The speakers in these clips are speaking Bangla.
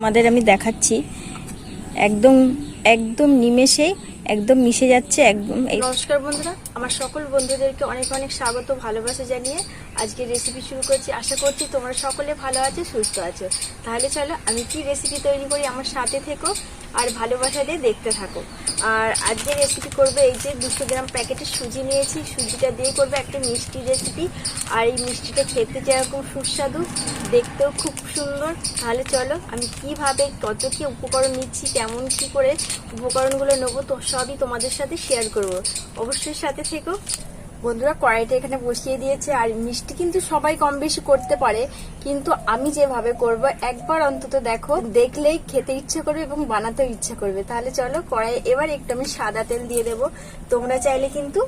আমাদের আমি দেখাচ্ছি। একদম একদম নিমেষেই একদম মিশে যাচ্ছে, একদম নমস্কার বন্ধুরা, আমার সকল বন্ধুদেরকে অনেক অনেক স্বাগত, ভালোবাসা জানিয়ে আজকে রেসিপি শুরু করছি। আশা করছি তোমরা সকলে ভালো আছো, সুস্থ আছো। তাহলে চলো, আমি কি রেসিপি তৈরি করি? আমার সাথে থেকো আর ভালোবাসা দিয়ে দেখতে থাকো। আর আজকে রেসিপি করবে এই যে দুশো গ্রাম প্যাকেটে সুজি নিয়েছি। সুজিটা দিয়ে করবে একটা মিষ্টি রেসিপি আর এই মিষ্টিটা খেতে যেরকম সুস্বাদু, দেখতেও খুব সুন্দর। তাহলে চলো, আমি কীভাবে, কত কি উপকরণ নিচ্ছি, কেমন কি করে উপকরণগুলো নেব, তো সবই তোমাদের সাথে শেয়ার করব। অবশ্যই সাথে থেকো। বন্ধুরা, কড়াইটা এখানে বসিয়ে দিয়েছে, আর মিষ্টি কিন্তু সবাই কম বেশি করতে পারে, কিন্তু আমি যেভাবে করব, একবার অন্তত দেখো, দেখলেই খেতে ইচ্ছে করবে এবং বানাতেও ইচ্ছে করবে। তাহলে চলো কড়াই এবার একটু আমি সাদা তেল দিয়ে দেবো। তোমরা চাইলে কিন্তু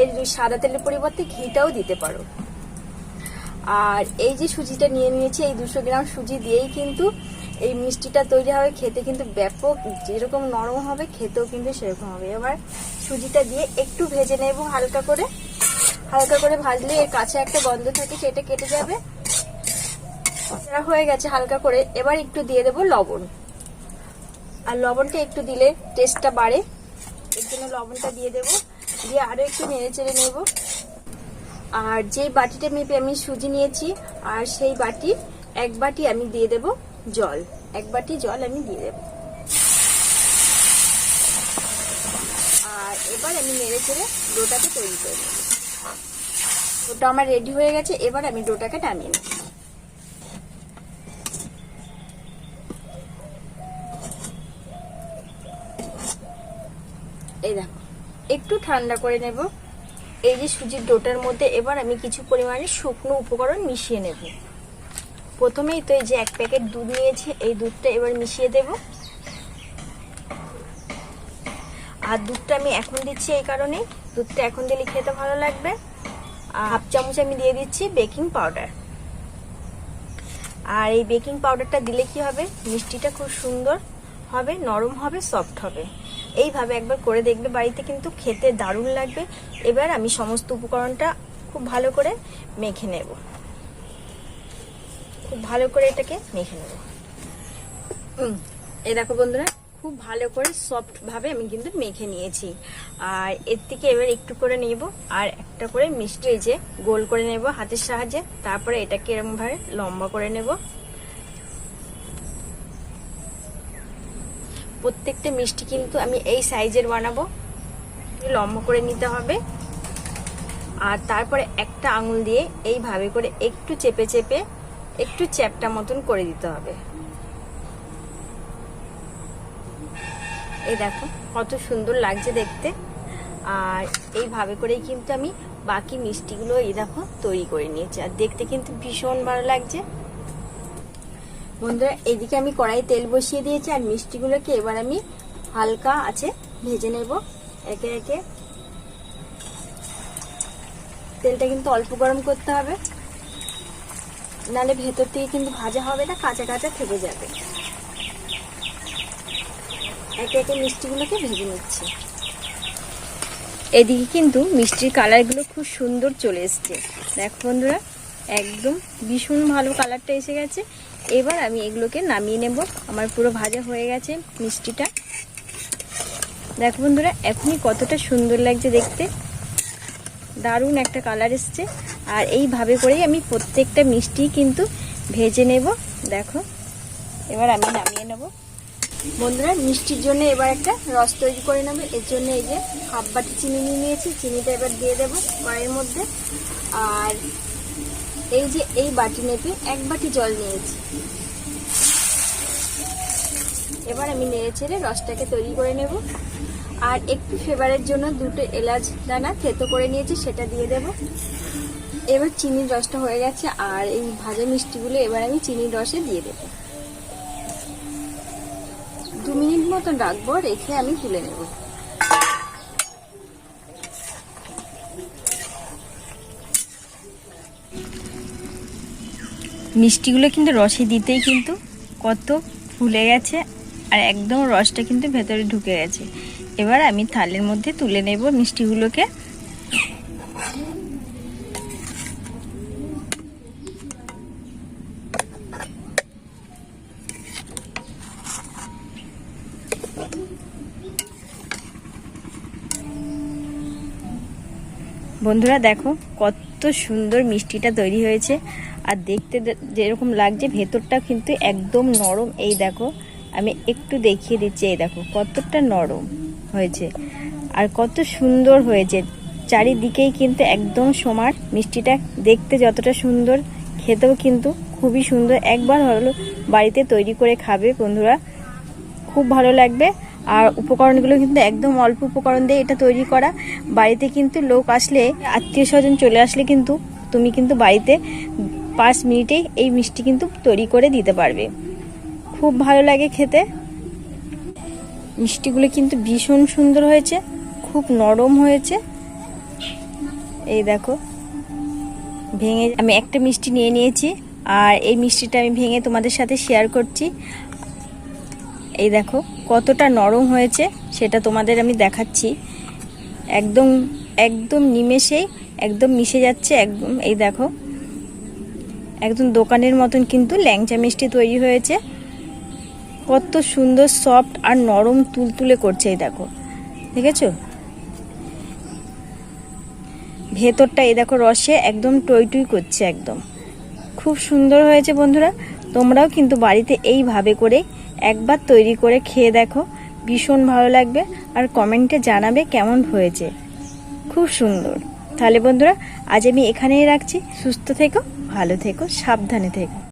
এর সাদা তেলের পরিবর্তে ঘিটাও দিতে পারো। আর এই যে সুজিটা নিয়ে নিয়েছি, এই দুশো গ্রাম সুজি দিয়েই কিন্তু এই মিষ্টিটা তৈরি হবে, খেতে কিন্তু ব্যাপক, যেরকম নরম হবে, খেতেও কিন্তু সেরকম হবে। এবার সুজিটা দিয়ে একটু ভেজে নেব হালকা করে। হালকা করে ভাজলে এর কাছে একটা গন্ধ থাকে, সেটা কেটে যাবে। হয়ে গেছে হালকা করে। এবার একটু দিয়ে দেব লবণ। আর লবণটা একটু দিলে টেস্টটা বাড়ে। এর জন্য লবণটা দিয়ে দেব। দিয়ে আরও একটু নেড়ে চেড়ে নেব। আর যে বাটিটা মেপে আমি সুজি নিয়েছি, আর সেই বাটি এক বাটি আমি দিয়ে দেব। জল। এক বাটি জল আমি দিয়ে দেব। আর এবার আমি নেড়ে চেড়ে ডোটাকে তৈরি করে নেব। ডোটা আমার রেডি হয়ে গেছে, এবার আমি ডোটাকে নামিয়ে নেব। এই দেখো, একটু ঠান্ডা করে নেব। এই যে সুজির ডোটার মধ্যে এবার আমি কিছু পরিমাণে শুকনো উপকরণ মিশিয়ে নেব। প্রথমেই তো এই যে এক প্যাকেট দুধ নিয়েছি, এই দুধটা এবার মিশিয়ে দেব। আর দুধটা আমি এখন দিচ্ছি এই কারণে দুধটা এখন দিলে খেতে ভালো লাগবে। আর হাফ চামচ আমি দিয়ে দিচ্ছি বেকিং পাউডার। আর এই বেকিং পাউডারটা দিলে কি হবে? মিষ্টিটা খুব সুন্দর হবে, নরম হবে, সফট হবে। এইভাবে একবার করে দেখবে বাড়িতে, কিন্তু খেতে দারুণ লাগবে। এবার আমি সমস্ত উপকরণটা খুব ভালো করে মেখে নেব। খুব ভালো করে এটাকে মেখে নেব। এই দেখো বন্ধুরা, খুব ভালো করে সফট ভাবে আমি কিন্তু মেখে নিয়েছি। আর এর থেকে এবার একটু করে নেব, আর একটা করে মিষ্টি যে গোল করে নেব হাতের সাহায্যে, তারপরে এটাকে এরকম ভাবে লম্বা করে নেব। প্রত্যেকটা মিষ্টি কিন্তু আমি এই সাইজের বানাবো, লম্বা করে নিতে হবে। আর তারপরে একটা আঙুল দিয়ে এইভাবে করে একটু চেপে চেপে একটু চ্যাপটা মতন করে দিতে হবে। এই দেখো, কত সুন্দর লাগছে দেখতে। আর এইভাবে করেই কিন্তু আমি বাকি মিষ্টিগুলো এই দেখো তৈরি করে নিয়েছি। আর দেখতে কিন্তু ভীষণ ভালো লাগছে। বন্ধুরা এদিকে আমি কড়াই তেল বসিয়ে দিয়েছি আর মিষ্টিগুলোকে এবার আমি হালকা আছে ভেজে নেব। একে একে তেলটা কিন্তু অল্প গরম করতে হবে। নালে ভেতর থেকে কিন্তু ভাজা হবে না, কাঁচা কাঁচা থেকে যাবে। একে একে মিষ্টিগুলোকে ভেজে নিচ্ছি। এদিকে কিন্তু মিষ্টির কালারগুলো খুব সুন্দর চলে এসছে। দেখো বন্ধুরা, একদম ভীষণ ভালো কালারটা এসে গেছে। এবার আমি এগুলোকে নামিয়ে নেব। আমার পুরো ভাজা হয়ে গেছে মিষ্টিটা। দেখো বন্ধুরা, এখনই কতটা সুন্দর লাগছে দেখতে। দারুণ একটা কালার এসছে। আর এইভাবে করেই আমি প্রত্যেকটা মিষ্টি কিন্তু ভেজে নেব। দেখো, এবার আমি নামিয়ে নেব। বন্ধুরা, মিষ্টির জন্য এবার একটা রস তৈরি করে নেবে। এর জন্য এই যে হাফ বাটি চিনি নিয়ে নিয়েছি। চিনিটা এবার দিয়ে দেবো কড়াইয়ের মধ্যে। আর এই যে এই বাটি নেপে এক বাটি জল নিয়েছি। এবার আমি নেড়ে ছেড়ে রসটাকে তৈরি করে নেব। আর একটু ফ্লেভারের জন্য দুটো এলাচ দানা থেতো করে নিয়েছি, সেটা দিয়ে দেব। এবার চিনির রসটা হয়ে গেছে, আর এই ভাজা মিষ্টিগুলো এবার আমি চিনির রসে দিয়ে দেব। দু মিনিট মতন রাখব, রেখে আমি তুলে নেব। মিষ্টিগুলো কিন্তু রসে দিতেই কিন্তু কত ফুলে গেছে, আর একদম রসটা কিন্তু ভেতরে ঢুকে গেছে। এবার আমি থালের মধ্যে তুলে নেব মিষ্টিগুলোকে। বন্ধুরা দেখো, কত সুন্দর মিষ্টিটা তৈরি হয়েছে। আর দেখতে যেরকম লাগছে ভেতরটা কিন্তু একদম নরম। এই দেখো, আমি একটু দেখিয়ে দিচ্ছি, এই দেখো, কতটা নরম হয়েছে। আর কত সুন্দর হয়েছে। চারিদিকেই কিন্তু একদম সমান। মিষ্টিটা দেখতে যতটা সুন্দর, খেতেও কিন্তু খুবই সুন্দর। একবার হলো বাড়িতে তৈরি করে খাবে বন্ধুরা। খুব ভালো লাগবে। আর উপকরণগুলো কিন্তু একদম অল্প উপকরণ দিয়ে এটা তৈরি করা। বাড়িতে কিন্তু লোক আসলে, আত্মীয় স্বজন চলে আসলে কিন্তু তুমি কিন্তু বাড়িতে পাঁচ মিনিটেই এই মিষ্টি কিন্তু তৈরি করে দিতে পারবে। খুব ভালো লাগে খেতে। মিষ্টিগুলো কিন্তু ভীষণ সুন্দর হয়েছে, খুব নরম হয়েছে। এই দেখো, ভেঙে আমি একটা মিষ্টি নিয়ে নিয়েছি। আর এই মিষ্টিটা আমি ভেঙে তোমাদের সাথে শেয়ার করছি। এই দেখো, কতটা নরম হয়েছে, সেটা তোমাদের আমি দেখাচ্ছি। একদম একদম নিমেষেই একদম মিশে যাচ্ছে, একদম, এই দেখো। একদম দোকানের মতন কিন্তু ল্যাংচা মিষ্টি তৈরি হয়েছে। কত সুন্দর সফট আর নরম তুলতুলে করছে, এই দেখো। দেখেছ? ভেতরটা, এই দেখো, রসে একদম টই টই করছে, একদম। খুব সুন্দর হয়েছে, বন্ধুরা। তোমরাও কিন্তু বাড়িতে এইভাবে করে একবার তৈরি করে খেয়ে দেখো। ভীষণ ভালো লাগবে আর কমেন্টে জানাবে কেমন হয়েছে। খুব সুন্দর। তাহলে বন্ধুরা, আজ আমি এখানেই রাখছি। সুস্থ থেকো, ভালো থেকো, সাবধানে থেকো।